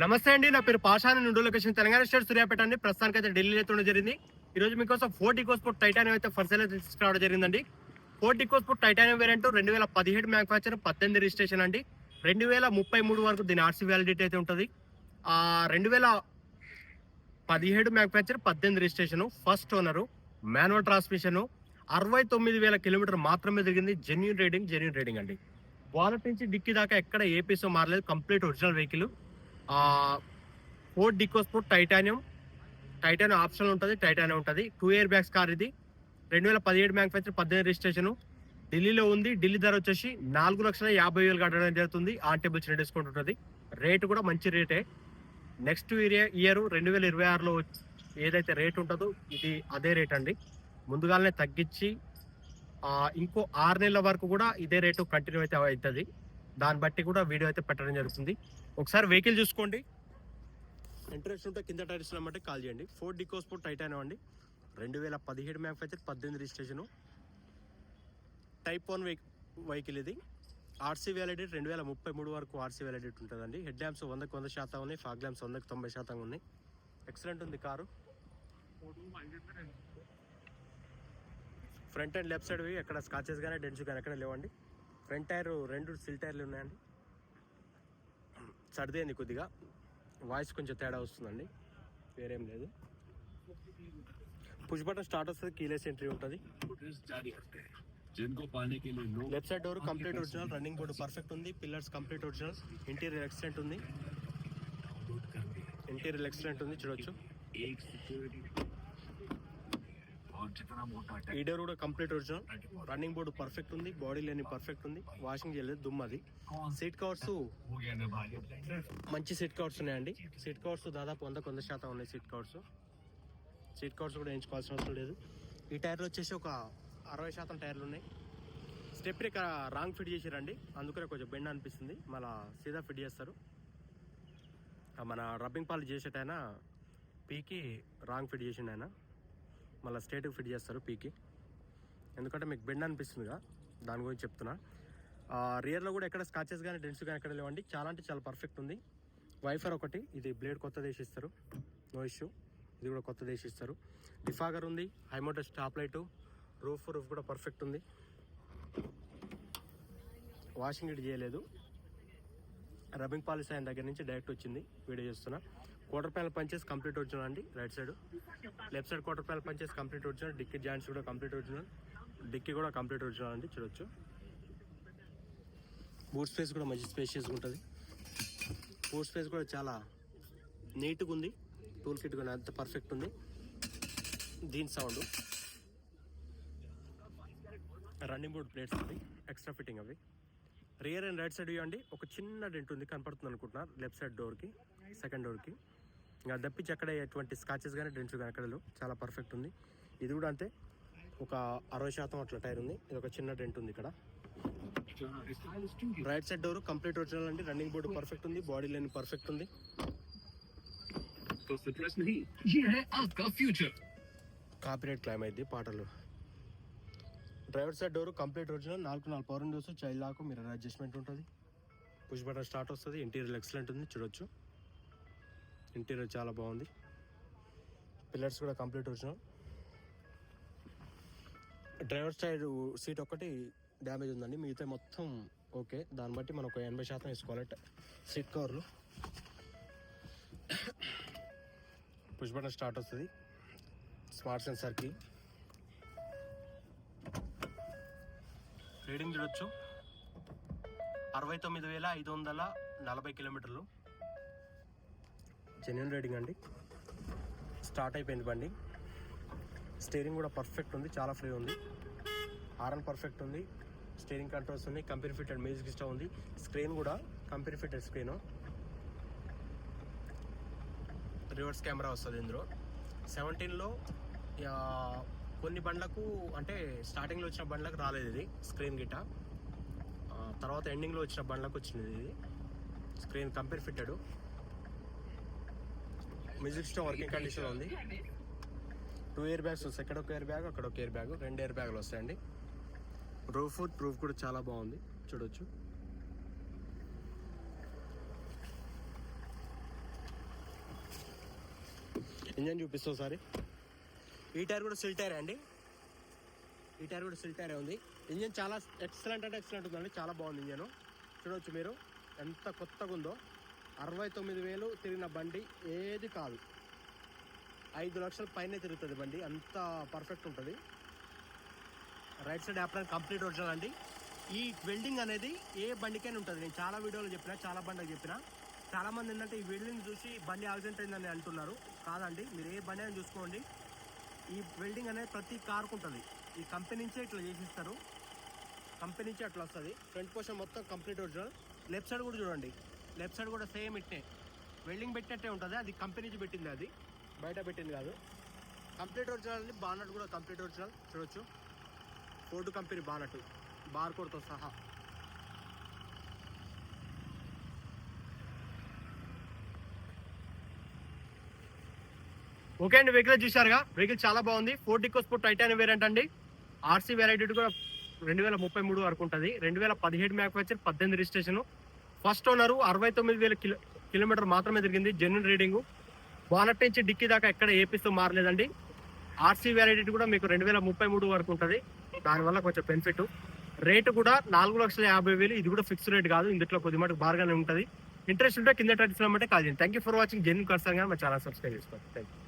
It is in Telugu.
నమస్తే అండి నా పేరు పాషాన నుండి లొకేషన్ తెలంగాణ స్టేట్ సూర్యాపేట అండి. ప్రస్తుతానికి అయితే ఢిల్లీ అయితే ఉండడం జరిగింది. ఈ రోజు మీకోసం ఫోర్ట్ ఈకోస్పోర్ట్ టైటానియం అయితే ఫస్ట్ అయితే తీసుకురావడం జరిగిందండి. ఫోర్ట్ ఈకోస్పోర్ట్ టైటానియం వేరియంట్ రెండు వేల పదిహేడు మ్యానుఫ్యాక్చర్ పద్దెనిమిది రిజిస్ట్రేషన్ అండి. రెండు వేల ముప్పై మూడు వరకు దీని ఆర్సీ వ్యాలిడిటీ అయితే ఉంటుంది. రెండు వేల పదిహేడు మ్యానుఫ్యాక్చర్ పద్దెనిమిది registration first owner manual transmission అరవై తొమ్మిది వేల కిలోమీటర్ మాత్రమే జరిగింది. జెన్యున్ రేడింగ్ జెన్యున్ రేడింగ్ అండి. వాలెట్ నుంచి డిక్కీ దాకా ఎక్కడ ఏ పీసో మారలేదు. Complete original vehicle. Ford EcoSport titanium titanium option ఉంటుంది టైటానియం ఉంటుంది. టూ ఇయర్ బ్యాగ్స్ కార్ ఇది. రెండు వేల పదిహేడు మ్యానుఫ్యాక్చర్ పద్దెనిమిది రిజిస్ట్రేషన్ ఢిల్లీలో ఉంది ఢిల్లీ ధర వచ్చేసి నాలుగు లక్షల యాభై వేలు కట్టడం జరుగుతుంది. ఆన్ టేబుల్ చిన్న డిస్కౌంట్ ఉంటుంది. రేటు కూడా మంచి రేటే నెక్స్ట్ ఇయర్ ఇయర్ రెండు వేల ఇరవై ఆరులో ఏదైతే రేట్ ఉంటుందో ఇది అదే రేట్ అండి. ముందుగానే తగ్గించి ఇంకో ఆరు నెలల వరకు కూడా ఇదే రేటు కంటిన్యూ అయితే అవుతుంది. దాన్ని బట్టి కూడా వీడియో అయితే పెట్టడం జరుగుతుంది. ఒకసారి వెహికల్ చూసుకోండి. ఇంట్రెస్ట్ ఉంటే కింద టైర్స్ నెంబర్కి కాల్ చేయండి. ఫోర్ డికోస్పోర్ట్ టైటానియం అండి రెండు వేల పదిహేడు మ్యానుఫ్యాక్చర్ పద్దెనిమిది రిజిస్ట్రేషను టైప్ వన్ వెహికల్ ఇది. ఆర్సీ వ్యాలిడిటీ రెండు వేల ముప్పై మూడు వరకు ఆర్సీ వ్యాలిడిటీ ఉంటుందండి. హెడ్ ల్యాంప్స్ వందకు వంద శాతం ఉన్నాయి. ఫాగ్ ల్యాంప్స్ వందకు తొంభై శాతం ఉన్నాయి. ఎక్సలెంట్ ఉంది car. Front and left side ఎక్కడ స్కాచెస్ కానీ డెన్స్ కానీ ఎక్కడ లేవండి. ఫ్రంట్ టైర్ రెండు సిల్ టైర్లు ఉన్నాయండి. సర్దేంది కొద్దిగా. వాయిస్ కొంచెం తేడా వస్తుందండి. వేరేం లేదు. పుష్ బటన్ స్టార్ట్ వస్తుంది కీలెస్ ఎంట్రీ ఉంటుంది. Left side door complete original running board perfect ఉంది. Pillars complete original interior excellent ఉంది. ఇంటీరియర్ ఎక్సలెంట్ ఉంది చూడొచ్చు. ఈడర్ కూడా complete original running board perfect ఉంది బాడీ లేని పర్ఫెక్ట్ ఉంది వాషింగ్ చేయలేదు దుమ్మది సీట్ కవర్స్ మంచి సీట్ కవర్స్ ఉన్నాయండి. సీట్ కవర్స్ దాదాపు వందకు వంద శాతం ఉన్నాయి సీట్ కవర్స్ సీట్ కవర్స్ కూడా ఎంచుకోవాల్సిన అవసరం లేదు. ఈ టైర్లు వచ్చేసి ఒక అరవై శాతం టైర్లు ఉన్నాయి. స్టెప్ ఇక్కడ రాంగ్ ఫిట్ చేసిరండి. అందుకనే కొంచెం బెండ్ అనిపిస్తుంది. మళ్ళా సీదా ఫిట్ చేస్తారు. మన రబ్బింగ్ పాలు చేసేటైనా పీకి రాంగ్ ఫిట్ చేసిండు ఆయన. మళ్ళీ స్టేట్కి ఫిట్ చేస్తారు పీకి. ఎందుకంటే మీకు బెండ్ అనిపిస్తుందిగా. దాని గురించి చెప్తున్నా. రియర్లో కూడా ఎక్కడ స్కాచెస్ కానీ డెన్స్ కానీ ఎక్కడ లేవండి. చాలా అంటే చాలా పర్ఫెక్ట్ ఉంది. వైఫర్ ఒకటి ఇది బ్లేడ్ కొత్త దేశిస్తారు నో ఇష్యూ ఇది కూడా కొత్త దేశిస్తారు డిఫాగర్ ఉంది. హైమోటర్ స్టాప్ లైటు రూఫ్ రూఫ్ కూడా పర్ఫెక్ట్ ఉంది. వాషింగ్ ఇట్ చేయలేదు. రబ్బింగ్ పాలిస్ ఆయన దగ్గర నుంచి డైరెక్ట్ వచ్చింది. వీడియో చేస్తున్నా. Quarter panel punches complete original అండి right side left side quarter panel punches complete వచ్చిన డిక్కీ జాయింట్స్ కూడా కంప్లీట్ వచ్చిన డిక్కీ కూడా కంప్లీట్ ఒరిజినల్ అండి చూడొచ్చు. బూట్ స్పేస్ కూడా మంచి స్పేషియస్ ఉంటుంది. బూట్ స్పేస్ కూడా చాలా నీట్గా ఉంది. టూల్ కిట్ కూడా అంత పర్ఫెక్ట్ ఉంది. దీని సౌండ్ రన్నింగ్ బోర్డ్ ప్లేట్స్ అవి ఎక్స్ట్రా ఫిట్టింగ్ అవి. రియర్ అండ్ రైట్ సైడ్ ఇవ్వండి. ఒక చిన్న డెంట్ ఉంది కనపడుతుంది అనుకుంటున్నారు లెఫ్ట్ సైడ్ డోర్కి సెకండ్ డోర్కి ఇంకా తప్పించి అక్కడే ఎటువంటి స్కాచెస్ కానీ డ్రింక్స్ కానీ అక్కడ చాలా పర్ఫెక్ట్ ఉంది. ఇది కూడా అంతే. ఒక అరవై శాతం అట్లా టైర్ ఉంది. ఇది ఒక చిన్న డెంట్ ఉంది ఇక్కడ. Right side door complete original అండి. రన్నింగ్ బోర్డు పర్ఫెక్ట్ ఉంది. బాడీ లైన్ పర్ఫెక్ట్ ఉంది. కాపీరైట్ క్లైమ్ అయింది పాటలు. Driver side door complete original నాలుగు నాలుగు పవర్ విండోస్ చైల్డ్ లాక్ మీరు అడ్జస్ట్మెంట్ ఉంటుంది. పుష్ బటన్ స్టార్ట్ వస్తుంది. ఇంటీరియర్ ఎక్సలెంట్ ఉంది. చూడొచ్చు. ఇంటీరియర్ చాలా బాగుంది. పిల్లర్స్ కూడా కంప్లీట్ వచ్చినాం డ్రైవర్ సైడ్ సీట్ ఒక్కటి డ్యామేజ్ ఉందండి. మిగతా మొత్తం ఓకే దాన్ని బట్టి మనం ఒక ఎనభై శాతం వేసుకోవాలి. సీట్ కవర్లు పుష్ బటన్ స్టార్ట్ వస్తుంది. స్మార్ట్ సెన్సార్కి రీడింగ్ చూడొచ్చు. అరవై తొమ్మిది వేల ఐదు వందల నలభై కిలోమీటర్లు. జెన్యున్ రైడింగ్ అండి. స్టార్ట్ అయిపోయింది బండి. స్టీరింగ్ కూడా పర్ఫెక్ట్ ఉంది చాలా ఫ్రీ ఉంది. ఆర్ఎన్ పర్ఫెక్ట్ ఉంది. స్టీరింగ్ కంట్రోల్స్ ఉన్నాయి కంపెనీ ఫిటెడ్ మ్యూజిక్ సిస్టమ్ ఉంది. స్క్రీన్ కూడా company fitted screen reverse camera వస్తుంది ఇందులో. సెవెంటీన్లో కొన్ని బండ్లకు అంటే స్టార్టింగ్లో వచ్చిన బండ్లకు రాలేదు ఇది స్క్రీన్ గిట్ట. తర్వాత ఎండింగ్లో వచ్చిన బండ్లకు వచ్చింది ఇది. Screen company fitted music system working condition ఉంది. టూ ఇయర్ బ్యాగ్స్ వస్తాయి. ఇక్కడ ఒక ఇయర్ బ్యాగ్ అక్కడ ఒక ఇయర్ బ్యాగ్ రెండు ఇయర్ బ్యాగులు వస్తాయండి. రూఫ్ ప్రూఫ్ కూడా చాలా బాగుంది. చూడొచ్చు. ఇంజన్ చూపిస్తాం ఒకసారి. ఈ టైర్ కూడా సిల్ టైర్ అండి. ఈ టైర్ కూడా సిల్ టైర్ ఉంది. ఇంజన్ చాలా ఎక్సలెంట్ అంటే ఎక్సలెంట్ ఉందండి. చాలా బాగుంది ఇంజన్ చూడవచ్చు మీరు. ఎంత కొత్తగా ఉందో. అరవై తొమ్మిది వేలు తిరిగిన బండి ఏది కాదు. ఐదు లక్షల పైనే తిరుగుతుంది బండి. అంత పర్ఫెక్ట్ ఉంటుంది. Right side apron complete original అండి. ఈ వెల్డింగ్ అనేది ఏ బండికైనా ఉంటుంది. నేను చాలా వీడియోలు చెప్పిన చాలా బండికి చెప్పిన. చాలామంది ఏంటంటే ఈ వెల్డింగ్ చూసి బండి యాక్సిడెంట్ అయిందని అంటున్నారు. కాదండి మీరు ఏ బండి అయినా చూసుకోండి. ఈ వెల్డింగ్ అనేది ప్రతి కార్కు ఉంటుంది. ఈ కంపెనీ నుంచే ఇట్లా చేసిస్తారు. కంపెనీ నుంచి అట్లా వస్తుంది. ఫ్రంట్ పోర్షన్ మొత్తం కంప్లీట్ ఒరిజినల్. లెఫ్ట్ సైడ్ కూడా చూడండి. లెఫ్ట్ సైడ్ కూడా సేమ్ ఇట్నే. వెల్డింగ్ పెట్టినట్టే ఉంటుంది. అది కంపెనీ నుంచి పెట్టింది అది. బయట పెట్టింది కాదు. కంప్లీట్ ఒరిజినల్ అండి బానట్ కూడా కంప్లీట్ ఒరిజినల్ చూడొచ్చు. Ford company bonnet. బార్ కోడ్తో సహా. ఓకే అండి వెహికల్ చూశారుగా? వెహికల్ చాలా బాగుంది. ఫోర్డ్ ఇకోస్పోర్ట్ టైటానియం వేరియంట్ అండి. ఆర్సీ వెరైటీ కూడా రెండు వేల ముప్పై మూడు వరకు ఉంటుంది. రెండు వేల పదిహేడు మ్యాక్ వచ్చి పద్దెనిమిది రిజిస్ట్రేషన్ ఫస్ట్ ఓనర్ అరవై తొమ్మిది వేల కిలో కిలోమీటర్ మాత్రమే తిరిగింది. జెన్యున్ రీడింగ్ బానట్ నుంచి డిక్కీ దాకా ఎక్కడ ఏపీస్తూ మారలేదండి. ఆర్సీ వ్యాలిడిటీ కూడా మీకు రెండు వేల ముప్పై మూడు వరకు ఉంటుంది. దానివల్ల కొంచెం బెనిఫిట్ రేటు కూడా నాలుగు లక్షల యాభై వేలు. ఇది కూడా ఫిక్స్ రేట్ కాదు. ఇందులో కొద్ది మటుకు బాగానే ఉంటుంది. ఇంట్రెస్ట్ ఉంటే కింద టచ్ కాల్ చేయండి. Thank you for watching genuine కర్సంగా మా ఛానల్ సబ్స్క్రైబ్ చేసుకోండి. Thank you